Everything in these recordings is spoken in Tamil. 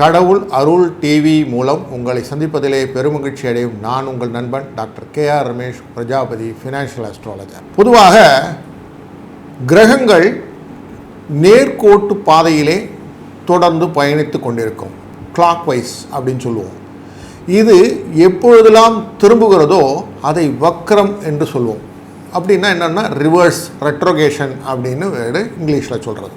கடவுள் அருள் டிவி மூலம் உங்களை சந்திப்பதிலே பெருமகிழ்ச்சி அடையும் நான் உங்கள் நண்பன் doctor K R Ramesh Prajapati financial astrologer பொதுவாக கிரகங்கள் நேர்கோட்டு பாதையிலே தொடர்ந்து பயணித்து கொண்டிருக்கும். கிளாக் வைஸ் அப்படின்னு சொல்லுவோம். இது எப்பொழுதெல்லாம் திரும்புகிறதோ அதை வக்ரம் என்று சொல்லுவோம். அப்படின்னா என்னென்னா ரிவர்ஸ் ரெட்ரோகேஷன் அப்படின்னு வேறு இங்கிலீஷில் சொல்கிறது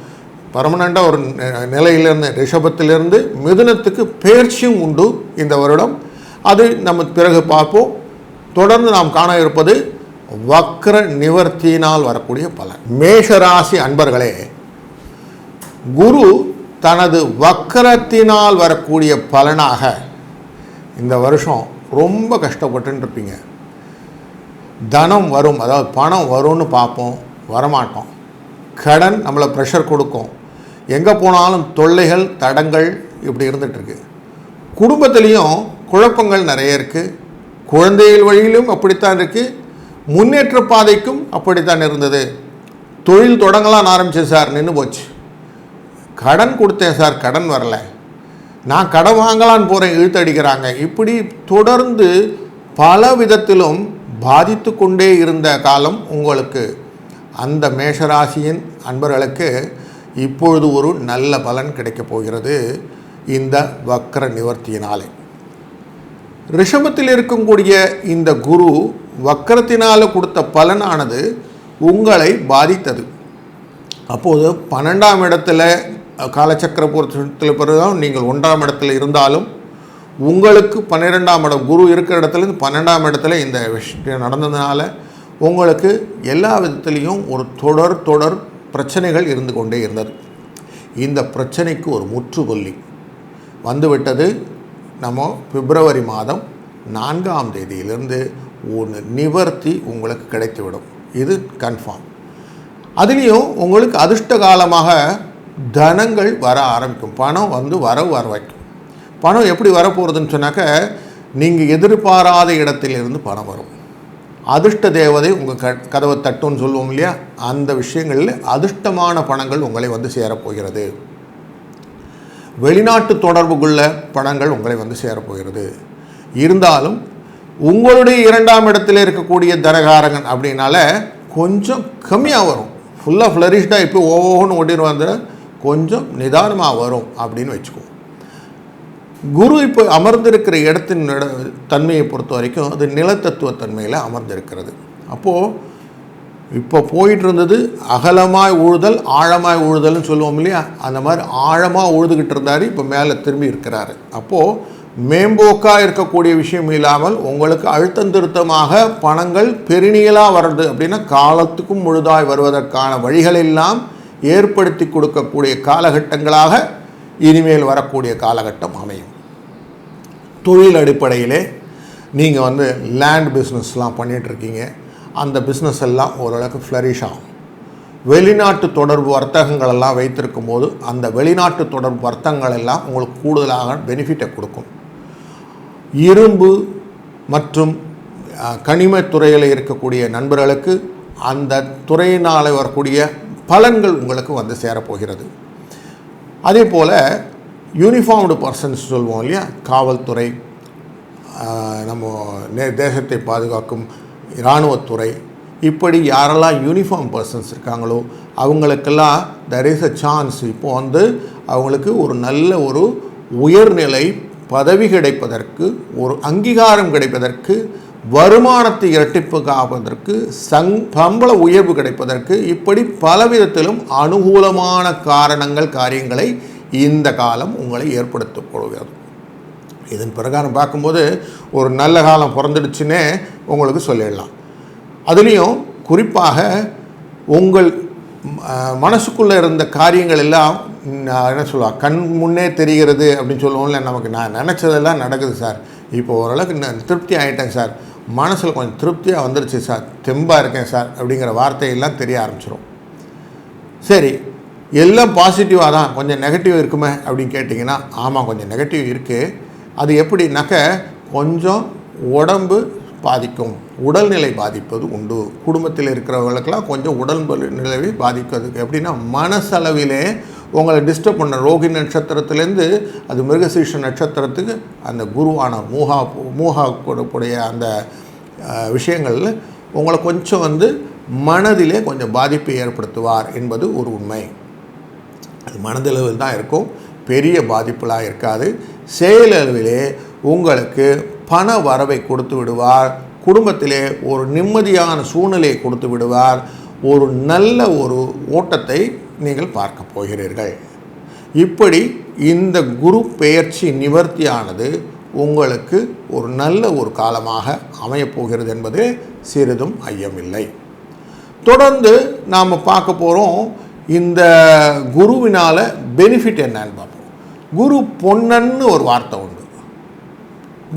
பர்மனெண்ட்டாக ஒரு நி- நிலையிலிருந்து ரிஷபத்திலிருந்து மிதுனத்துக்கு பயிற்சியும் உண்டு இந்த வருடம். அது நம்ம பிறகு பார்ப்போம். தொடர்ந்து நாம் காண இருப்பது வக்ர நிவர்த்தியினால் வரக்கூடிய பலன். மேஷராசி அன்பர்களே குரு தனது வக்கரத்தினால் வரக்கூடிய பலனாக இந்த வருஷம் ரொம்ப கஷ்டப்பட்டுன்னு இருப்பீங்க தனம் வரும் அதாவது பணம் வரும்னு பார்ப்போம் வரமாட்டோம். கடன் நம்மளை ப்ரெஷர் கொடுக்கும். எங்கே போனாலும் தொல்லைகள் தடங்கள் இப்படி இருந்துகிட்ருக்கு. குடும்பத்துலேயும் குழப்பங்கள் நிறைய இருக்குது குழந்தைகள் வழியிலும் அப்படித்தான் இருக்குது முன்னேற்ற பாதைக்கும் அப்படித்தான் இருந்தது. தொழில் தொடங்கலாம் ஆரம்பிச்சேன் சார். நின்று போச்சு. கடன் கொடுத்தேன் சார். கடன் வரல. நான் கடன் வாங்கலான்னு போகிறேன் இழுத்தடிக்கிறாங்க இப்படி தொடர்ந்து பல விதத்திலும் பாதித்து கொண்டே இருந்த காலம் உங்களுக்கு. அந்த மேஷராசியின் அன்பர்களுக்கு இப்பொழுது ஒரு நல்ல பலன் கிடைக்கப் போகிறது இந்த வக்கர நிவர்த்தியினாலே. ரிஷபத்தில் இருக்கக்கூடிய இந்த குரு வக்கரத்தினால் கொடுத்த பலனானது உங்களை பாதித்தது. அப்போது பன்னெண்டாம் இடத்துல காலச்சக்கர பொருத்தத்தில் பிறகுதான் நீங்கள் ஒன்றாம் இடத்துல இருந்தாலும் உங்களுக்கு பன்னிரெண்டாம் இடம் குரு இருக்கிற இடத்துல பன்னெண்டாம் இடத்துல இந்த விஷயம் நடந்ததுனால உங்களுக்கு எல்லா விதத்துலேயும் ஒரு தொடர் தொடர் பிரச்சனைகள் இருந்து கொண்டே இருந்தது. இந்த பிரச்சனைக்கு ஒரு முற்றுப்புள்ளி. வந்துவிட்டது நம்ம பிப்ரவரி மாதம் நான்காம் தேதியிலிருந்து ஒன்று நிவர்த்தி உங்களுக்கு கிடைத்துவிடும். இது கன்ஃபார்ம். அதுலேயும் உங்களுக்கு அதிர்ஷ்ட காலமாக தனங்கள் வர ஆரம்பிக்கும். பணம் வந்து வர வர வைக்கும். பணம் எப்படி வரப்போகிறதுன்னு சொன்னாக்க நீங்கள் எதிர்பாராத இடத்திலிருந்து பணம் வரும். அதிர்ஷ்ட தேவதை உங்கள் க கதவை தட்டுன்னு சொல்லுவோம் இல்லையா? அந்த விஷயங்களில் அதிர்ஷ்டமான பணங்கள் உங்களை வந்து சேரப்போகிறது வெளிநாட்டு தொடர்புக்குள்ள பணங்கள் உங்களை வந்து சேரப்போகிறது இருந்தாலும் உங்களுடைய இரண்டாம் இடத்துல இருக்கக்கூடிய தனகாரகன் அப்படின்னால கொஞ்சம் கம்மியாக வரும். ஃபுல்லாக ஃப்ளரிஷ்டாக இப்போ ஓஹோன்னு ஓட்டின்னு வந்து கொஞ்சம் நிதானமாக வரும் அப்படின்னு வச்சுக்குவோம் குரு இப்போ அமர்ந்திருக்கிற இடத்தின் தன்மையை பொறுத்த வரைக்கும் அது நிலத்தத்துவ தன்மையில் அமர்ந்திருக்கிறது. அப்போது இப்போ போயிட்டு இருந்தது அகலமாய் உழுதல் ஆழமாய் உழுதல்னு சொல்லுவோம் இல்லையா? அந்த மாதிரி ஆழமாக உழுதுகிட்டு இருந்தார் இப்போ மேலே திரும்பி இருக்கிறாரு. அப்போது மேம்போக்காக இருக்கக்கூடிய விஷயம் இல்லாமல் உங்களுக்கு அழுத்தம் திருத்தமாக பணங்கள் பெருநியலாக வர்றது அப்படின்னா காலத்துக்கும் முழுதாய் வருவதற்கான வழிகளெல்லாம் ஏற்படுத்தி கொடுக்கக்கூடிய காலகட்டங்களாக இனிமேல் வரக்கூடிய காலகட்டம் அமையும். தொழில் அடிப்படையிலே நீங்கள் வந்து லேண்ட் பிஸ்னஸ்லாம் பண்ணிகிட்ருக்கீங்க அந்த பிஸ்னஸ் எல்லாம் ஓரளவுக்கு ஃப்ளரிஷ் ஆகும். வெளிநாட்டு தொடர்பு வர்த்தகங்கள் எல்லாம் வைத்திருக்கும் போது அந்த வெளிநாட்டு தொடர்பு வர்த்தகங்கள் எல்லாம் உங்களுக்கு கூடுதலாக பெனிஃபிட்டை கொடுக்கும். இரும்பு மற்றும் கனிமத்துறையில் இருக்கக்கூடிய நண்பர்களுக்கு அந்த துறையினால் வரக்கூடிய பலன்கள் உங்களுக்கு வந்து சேரப்போகிறது. அதே போல் யூனிஃபார்ம்டு பர்சன்ஸ் சொல்லுவோம் இல்லையா? காவல்துறை நம்ம நே- தேசத்தை பாதுகாக்கும் இராணுவத்துறை. இப்படி யாரெல்லாம் யூனிஃபார்ம் பர்சன்ஸ் இருக்காங்களோ அவங்களுக்கெல்லாம் தெர் இஸ் அ சான்ஸ் இப்போ வந்து அவங்களுக்கு ஒரு நல்ல ஒரு உயர்நிலை பதவி கிடைப்பதற்கு ஒரு அங்கீகாரம் கிடைப்பதற்கு வருமானத்தை இரட்டிப்புக்காவதற்கு சங் சம்பள உயர்வு கிடைப்பதற்கு இப்படி பலவிதத்திலும் அனுகூலமான காரணங்கள் காரியங்களை இந்த காலம் உங்களை ஏற்படுத்தப் போகிறது. இதன் பிரகாரம் பார்க்கும்போது ஒரு நல்ல காலம் பிறந்துடுச்சுன்னே உங்களுக்கு சொல்லிடலாம். அதுலேயும் குறிப்பாக உங்கள் மனசுக்குள்ளே இருந்த காரியங்கள் எல்லாம் நான் என்ன சொல்லுவா கண் முன்னே தெரிகிறது அப்படின்னு சொல்லுவோம்ல நமக்கு நான் நினச்சதெல்லாம் நடக்குது சார். இப்போ ஓரளவுக்கு நான் திருப்தி ஆகிட்டேன் சார். மனசில் கொஞ்சம் திருப்தியாக வந்துடுச்சு சார். தெம்பாக இருக்கேன் சார் அப்படிங்கிற வார்த்தையெல்லாம் தெரிய ஆரம்பிச்சிடும் சரி எல்லாம் பாசிட்டிவாக தான் கொஞ்சம் நெகட்டிவ் இருக்குமே அப்படின்னு கேட்டிங்கன்னா ஆமாம் கொஞ்சம் நெகட்டிவ் இருக்குது அது எப்படின்னாக்க கொஞ்சம் உடம்பு பாதிக்கும். உடல்நிலை பாதிப்பது உண்டு. குடும்பத்தில் இருக்கிறவங்களுக்கெல்லாம் கொஞ்சம் உடல் நிலவை பாதிக்கிறதுக்கு எப்படின்னா மனசளவிலே உங்களை டிஸ்டர்ப் பண்ண ரோகி நட்சத்திரத்துலேருந்து அது மிருகசீஷ நட்சத்திரத்துக்கு அந்த குருவான மூஹா மூஹா கூடக்கூடிய அந்த விஷயங்களில் உங்களை கொஞ்சம் வந்து மனதிலே கொஞ்சம் பாதிப்பை ஏற்படுத்துவார் என்பது ஒரு உண்மை. அது மனதளவில் தான் இருக்கும். பெரிய பாதிப்புலாம் இருக்காது. செயலளவிலே உங்களுக்கு பண வரவை கொடுத்து விடுவார். குடும்பத்திலே ஒரு நிம்மதியான சூழ்நிலையை கொடுத்து விடுவார். ஒரு நல்ல ஒரு ஓட்டத்தை நீங்கள் பார்க்க போகிறீர்கள். இப்படி இந்த குரு பெயர்ச்சி நிவர்த்தியானது உங்களுக்கு ஒரு நல்ல ஒரு காலமாக அமையப்போகிறது என்பது சிறிதும் ஐயமில்லை. தொடர்ந்து நாம் பார்க்க போகிறோம் இந்த குருவினால் பெனிஃபிட் என்னன்னு பார்ப்போம். குரு பொன்னன்னு ஒரு வார்த்தை உண்டு.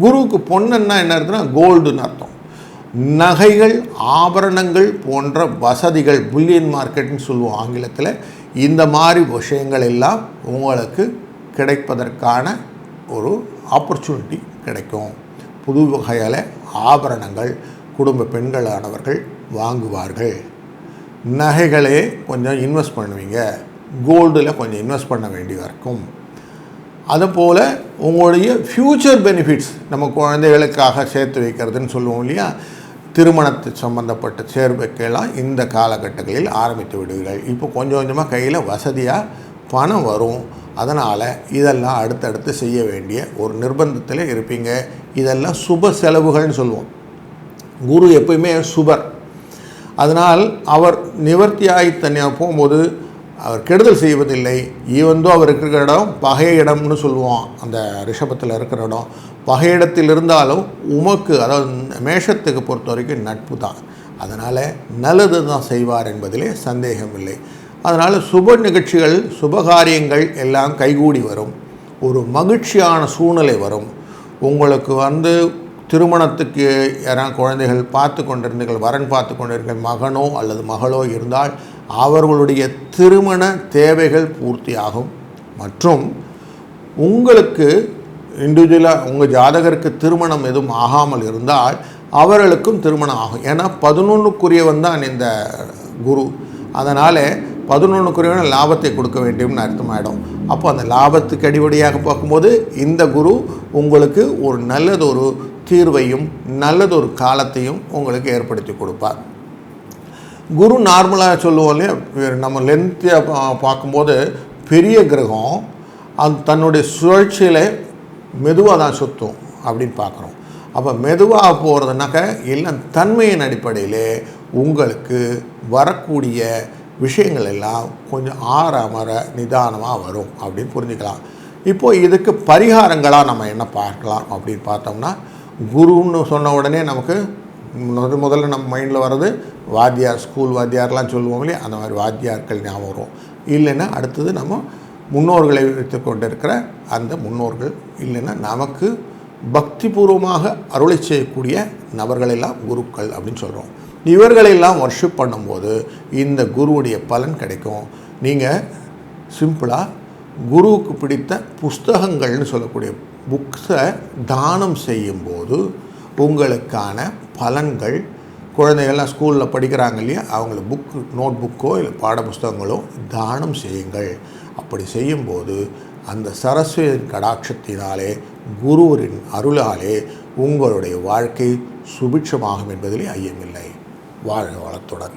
குருவுக்கு பொன்னன்னா என்ன இருக்குன்னா கோல்டுன்னு அர்த்தம். நகைகள் ஆபரணங்கள் போன்ற வசதிகள் புல்லியன் மார்க்கெட்னு சொல்லுவோம் ஆங்கிலத்தில். இந்த மாதிரி விஷயங்கள் எல்லாம் உங்களுக்கு கிடைப்பதற்கான ஒரு ஆப்பர்ச்சுனிட்டி கிடைக்கும். புது வகையால் ஆபரணங்கள் குடும்ப பெண்களானவர்கள் வாங்குவார்கள். நகைகளே கொஞ்சம் இன்வெஸ்ட் பண்ணுவீங்க. கோல்டில் கொஞ்சம் இன்வெஸ்ட் பண்ண வேண்டியதாக இருக்கும். அதுபோல் உங்களுடைய ஃப்யூச்சர் பெனிஃபிட்ஸ் நம்ம குழந்தைகளுக்காக சேர்த்து வைக்கிறதுன்னு சொல்லுவோம் இல்லையா? திருமணத்து சம்மந்தப்பட்ட சேர்வைக்கெல்லாம் இந்த காலகட்டங்களில் ஆரம்பித்து விடுவீர்கள் இப்போ கொஞ்சம் கொஞ்சமாக கையில் வசதியாக பணம் வரும். அதனால் இதெல்லாம் அடுத்தடுத்து செய்ய வேண்டிய ஒரு நிர்பந்தத்தில் இருப்பீங்க. இதெல்லாம் சுப செலவுகள்னு சொல்லுவோம். குரு எப்பயுமே சுபர். அதனால் அவர் நிவர்த்தியாகி தனியாக போகும்போது அவர் கெடுதல் செய்வதில்லை. ஈவந்தோ அவர் இருக்கிற இடம் பகை இடம்னு சொல்லுவோம் அந்த ரிஷபத்தில் இருக்கிற இடம். பகை இடத்தில் இருந்தாலும் உமக்கு அதாவது மேஷத்துக்கு பொறுத்த வரைக்கும் நட்பு தான். அதனால் நல்லது தான் செய்வார் என்பதிலே சந்தேகம் இல்லை. அதனால் சுப நிகழ்ச்சிகள் சுபகாரியங்கள் எல்லாம் கைகூடி வரும். ஒரு மகிழ்ச்சியான சூழ்நிலை வரும். உங்களுக்கு வந்து திருமணத்துக்கு யாராவது குழந்தைகள் பார்த்து கொண்டிருந்தீர்கள் வரன் பார்த்து கொண்டிருக்கிற மகனோ அல்லது மகளோ இருந்தால் அவர்களுடைய திருமண தேவைகள் பூர்த்தியாகும். மற்றும் உங்களுக்கு இண்டிவிஜுவலாக உங்கள் ஜாதகருக்கு திருமணம் எதுவும் ஆகாமல் இருந்தால் அவர்களுக்கும் திருமணம் ஆகும். ஏன்னா பதினொன்றுக்குரியவன் தான் இந்த குரு. அதனால் பதினொன்றுக்குரியவன் லாபத்தை கொடுக்க வேண்டியம்னு அர்த்தமாயிடும். அப்போ அந்த லாபத்துக்கு அடிப்படையாக பார்க்கும்போது இந்த குரு உங்களுக்கு ஒரு நல்லது ஒரு தீர்வையும் நல்லதொரு காலத்தையும் உங்களுக்கு ஏற்படுத்தி கொடுப்பார். குரு நார்மலாக சொல்லுவோம் இல்லையா? நம்ம லென்த்தியாக பார்க்கும்போது பெரிய கிரகம் அது தன்னுடைய சுழற்சியில் மெதுவாக தான் சுற்றும் அப்படின்னு பார்க்குறோம். அப்போ மெதுவாக போகிறதுனாக்க எல்லாம் தன்மையின் அடிப்படையிலே உங்களுக்கு வரக்கூடிய விஷயங்கள் எல்லாம் கொஞ்சம் ஆற அமர நிதானமாக வரும் அப்படின்னு புரிஞ்சுக்கலாம். இப்போது இதுக்கு பரிகாரங்களாக நம்ம என்ன பார்க்கலாம் அப்படின்னு பார்த்தோம்னா குருன்னு சொன்ன உடனே நமக்கு முதல் முதல்ல நம்ம மைண்டில் வர்றது வாத்தியார் ஸ்கூல் வாத்தியார்லாம் சொல்லுவோம் இல்லையா? அந்த மாதிரி வாத்தியார்கள் ஞாபகம் வரும். இல்லைன்னா அடுத்தது நம்ம முன்னோர்களை வைத்து கொண்டிருக்கிற அந்த முன்னோர்கள் இல்லைன்னா நமக்கு பக்திபூர்வமாக அருளை செய்யக்கூடிய நபர்களெல்லாம் குருக்கள் அப்படின்னு சொல்கிறோம் இவர்களெல்லாம் வர்ஷிப் பண்ணும்போது இந்த குருவுடைய பலன் கிடைக்கும். நீங்கள் சிம்பிளாக குருவுக்கு பிடித்த புஸ்தகங்கள்னு சொல்லக்கூடிய புக்ஸை தானம் செய்யும்போது உங்களுக்கான பலன்கள் குழந்தைகள்லாம் ஸ்கூலில் படிக்கிறாங்க இல்லையா அவங்களுக்கு புக்கு நோட் புக்கோ இல்லை பாட புஸ்தகங்களோ தானம் செய்யுங்கள். அப்படி செய்யும்போது அந்த சரஸ்வதியின் கடாட்சத்தினாலே குருவரின் அருளாலே உங்களுடைய வாழ்க்கை சுபிட்சமாகும் என்பதிலே ஐயமில்லை. வாழ்க வளத்துடன்.